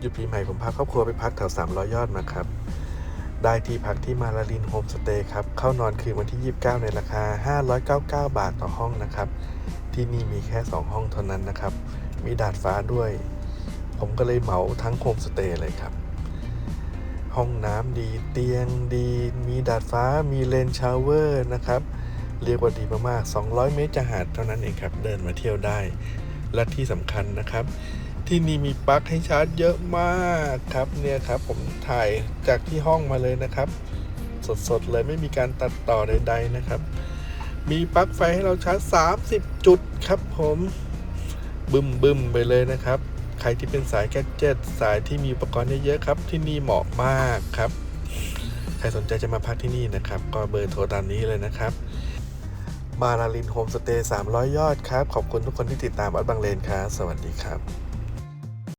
หยุดปีใหม่ผมพาครอบครัวไปพักแถว 300 ยอดมาครับ ได้ที่พักที่มาลารินโฮมสเตย์ครับ เข้านอนคืนวันที่ 29 ในราคา 599 บาทต่อห้องนะครับ ที่นี่มีแค่ 2 ห้องเท่านั้นนะครับ มีดาดฟ้าด้วย ผมก็เลยเหมาทั้งโฮมสเตย์เลยครับ ห้องน้ำดีเตียงดี มีดาดฟ้ามีเลนชาวเวอร์นะครับเรียกว่าดีมากๆ 200 เมตรจะหาดเท่านั้นเองครับ เดินมาเที่ยวได้ และที่สำคัญนะครับ ที่นี่มีปลั๊กให้ชาร์จเยอะมากครับเนี่ยครับ ผมถ่ายจากที่ห้องมาเลยนะครับ สดๆเลยไม่มีการตัดต่อใด ๆนะครับ มีปลั๊กไฟให้เราชาร์จ 30 จุดครับผมบึมบึมๆไปเลยนะครับ ใครที่เป็นสายแกดเจ็ตสายที่มีอุปกรณ์เยอะๆครับ ที่นี่เหมาะมากครับ ใครสนใจจะมาพักที่นี่นะครับ ก็เบอร์โทรตามนี้เลยนะครับ มาลาลินโฮมสเตย์300 ยอดครับ ขอบคุณทุกคนที่ติดตามอัดบังเลนครับ สวัสดีครับ